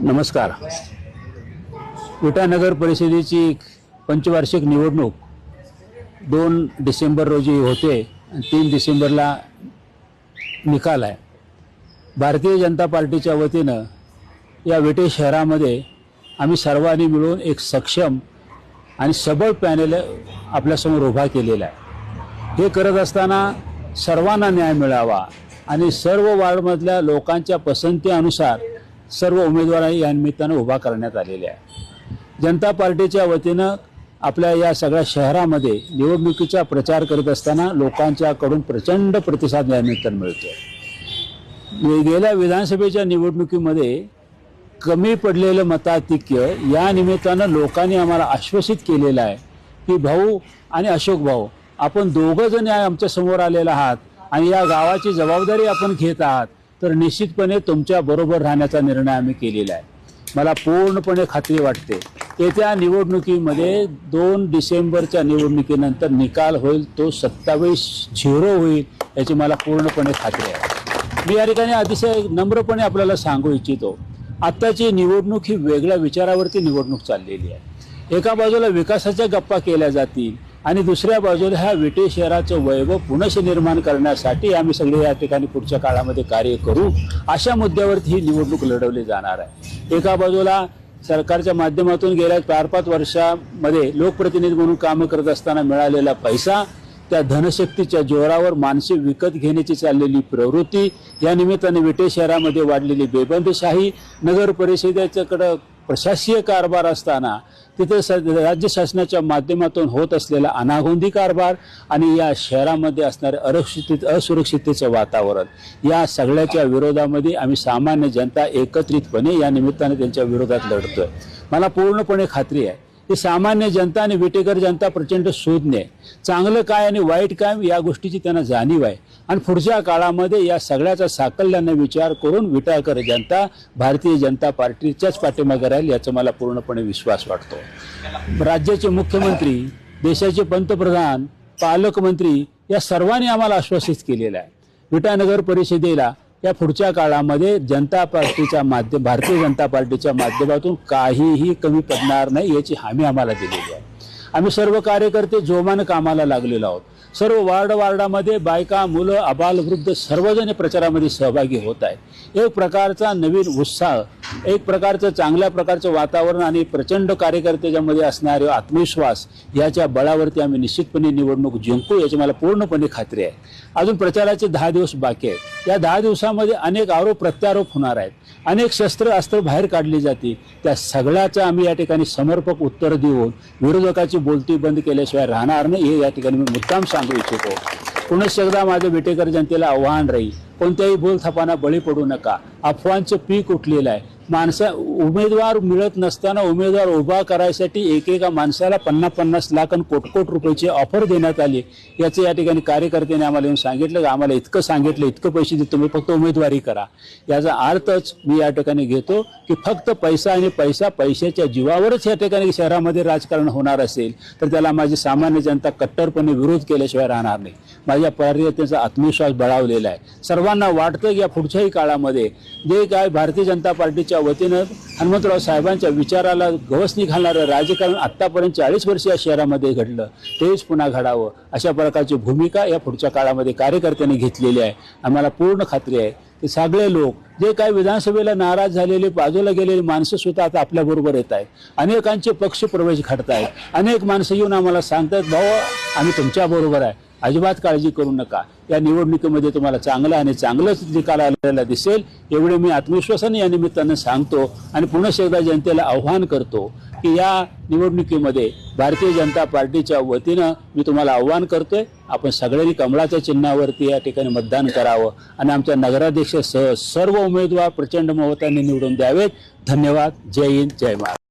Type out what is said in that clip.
नमस्कार. विटानगर परिषदेची पंचवार्षिक निवडणूक दोन डिसेंबर रोजी होते आणि तीन डिसेंबरला निकाल आहे. भारतीय जनता पार्टीच्या वतीनं या विटे शहरामध्ये आम्ही सर्वांनी मिळून एक सक्षम आणि सबळ पॅनेल आपल्यासमोर उभा केलेला आहे. हे करत असताना सर्वांना न्याय मिळावा आणि सर्व वार्डमधल्या लोकांच्या पसंतीनुसार सर्व उमेदवारांनी या निमित्तानं उभा करण्यात आलेल्या आहे. जनता पार्टीच्या वतीनं आपल्या या सगळ्या शहरामध्ये निवडणुकीचा प्रचार करत असताना लोकांच्याकडून प्रचंड प्रतिसाद या निमित्तानं मिळतो गेल्या विधानसभेच्या निवडणुकीमध्ये कमी पडलेलं मताधिक्य या निमित्तानं लोकांनी आम्हाला आश्वासित केलेलं आहे की भाऊ आणि अशोक भाऊ आपण दोघं जण या आमच्यासमोर आलेला आहात आणि या गावाची जबाबदारी आपण घेत आहात. तर निश्चितपणे तुमच्या बरोबर राहण्याचा निर्णय आम्ही केलेला आहे. मला पूर्णपणे खात्री वाटते. येत्या निवडणुकीमध्ये दोन डिसेंबरच्या निवडणुकीनंतर निकाल होईल तो सत्तावीस झिरो होईल याची मला पूर्णपणे खात्री आहे. मी या ठिकाणी अतिशय नम्रपणे आपल्याला सांगू इच्छितो आत्ताची निवडणूक ही वेगळ्या विचारावरती निवडणूक चाललेली आहे. एका बाजूला विकासाच्या गप्पा केल्या जातील आणि दुसऱ्या बाजूला ह्या विटे शहराचं वैभव पुनश निर्माण करण्यासाठी आम्ही सगळे या ठिकाणी पुढच्या काळामध्ये कार्य करू. अशा मुद्द्यावरती ही निवडणूक लढवली जाणार आहे. एका बाजूला सरकारच्या माध्यमातून गेल्या चार पाच वर्षामध्ये लोकप्रतिनिधी म्हणून कामं करत असताना मिळालेला पैसा त्या धनशक्तीच्या जोरावर माणसे विकत घेण्याची चाललेली प्रवृत्ती या निमित्ताने विटे शहरामध्ये वाढलेली बेबंदशाही नगर परिषदेच्याकडं प्रशासकीय कारभार असताना तिथे स राज्य शासनाच्या माध्यमातून होत असलेला अनागोंदी कारभार आणि या शहरामध्ये असणारे अरक्षित असुरक्षिततेचं वातावरण या सगळ्याच्या विरोधामध्ये आम्ही सामान्य जनता एकत्रितपणे या निमित्ताने त्यांच्या विरोधात लढतोय. मला पूर्णपणे खात्री आहे की सामान्य जनता आणि विटेकर जनता प्रचंड शोधणे चांगलं काय आणि वाईट काय या गोष्टीची त्यांना जाणीव आहे. आणि पुढच्या काळामध्ये या सगळ्याचा साकल्यानं विचार करून विटाळकर जनता भारतीय जनता पार्टीच्याच पाठीमागे राहील याचा मला पूर्णपणे विश्वास वाटतो. राज्याचे मुख्यमंत्री देशाचे पंतप्रधान पालकमंत्री या सर्वांनी आम्हाला आश्वासित केलेलं आहे. विटानगर परिषदेला या पुढच्या काळामध्ये जनता पार्टीच्या माध्यम भारतीय जनता पार्टीच्या माध्यमातून काहीही कमी पडणार नाही याची हमी आम्हाला दिलेली आहे. आम्ही सर्व कार्यकर्ते जोमानं कामाला लागलेलो आहोत. सर्व वार्ड वार्डामध्ये बायका मुलं आबालवृद्ध सर्वजण प्रचारामध्ये सहभागी होत आहे एक प्रकारचा नवीन उत्साह एक प्रकारचं चांगल्या प्रकारचं वातावरण आणि प्रचंड कार्यकर्त्याच्यामध्ये असणारे आत्मविश्वास याच्या बळावरती आम्ही निश्चितपणे निवडणूक जिंकू याची मला पूर्णपणे खात्री आहे. अजून प्रचाराचे दहा दिवस बाकी आहेत. या दहा दिवसामध्ये अनेक आरोप प्रत्यारोप होणार आहेत. अनेक शस्त्र अस्त्र बाहेर काढली जातील. त्या सगळ्याचं आम्ही या ठिकाणी समर्पक उत्तर देऊन विरोधकाची बोलती बंद केल्याशिवाय राहणार नाही हे या ठिकाणी मी मुद्दाम सांगू इच्छितो. पुनश्च एकदा माझं बेटेकर जनतेला आव्हान राहील. कोणत्याही बोलथापांना बळी पडू नका. अफवांचं पीक उठलेलं आहे. माणसा उमेदवार मिळत नसताना उमेदवार उभा करायसाठी एकेका माणसाला पन्नास पन्नास लाख आणि कोट कोट रुपयाची ऑफर देण्यात आली. याचं या ठिकाणी कार्यकर्त्यांनी आम्हाला येऊन सांगितलं. की आम्हाला इतकं सांगितलं इतकं पैसे देतो तुम्ही फक्त उमेदवारी करा. याचा अर्थच मी या ठिकाणी घेतो की फक्त पैसा आणि पैसा पैशाच्या जीवावरच या ठिकाणी शहरामध्ये राजकारण होणार असेल तर त्याला माझी सामान्य जनता कट्टरपणे विरोध केल्याशिवाय राहणार नाही. माझ्या कार्यकर्त्यांचा आत्मविश्वास बळावलेला आहे. सर्वांना वाटतं की या पुढच्याही काळामध्ये जे काय भारतीय जनता पार्टीच्या वतीनं हनुमंतराव साहेबांच्या विचाराला गवसणी घालणारं राजकारण आत्तापर्यंत चाळीस वर्ष या शहरामध्ये घडलं. तेच पुन्हा घडावं. अशा प्रकारची भूमिका या पुढच्या काळामध्ये कार्यकर्त्यांनी घेतलेली आहे. आम्हाला पूर्ण खात्री आहे. की सगळे लोक जे काही विधानसभेला नाराज झालेले बाजूला गेलेली माणसं सुद्धा आता आपल्याबरोबर येत आहेत. अनेकांचे पक्ष प्रवेश घडत आहेत अनेक माणसं येऊन आम्हाला सांगतात भाऊ आम्ही तुमच्याबरोबर आहे. अजिबात काळजी करू नका. या निवडणुकीमध्ये तुम्हाला चांगलं आणि चांगलंच निकाल आलेला दिसेल एवढे मी आत्मविश्वासाने या निमित्तानं सांगतो आणि पुन्हा एकदा जनतेला आव्हान करतो की या निवडणुकीमध्ये भारतीय जनता पार्टीच्या वतीनं मी तुम्हाला आव्हान करतोय. आपण सगळ्यांनी कमळाच्या चिन्हावरती या ठिकाणी मतदान करावं आणि आमच्या नगराध्यक्षसह सर्व उमेदवार प्रचंड मतांनी निवडून द्यावेत. धन्यवाद. जय हिंद. जय महाराज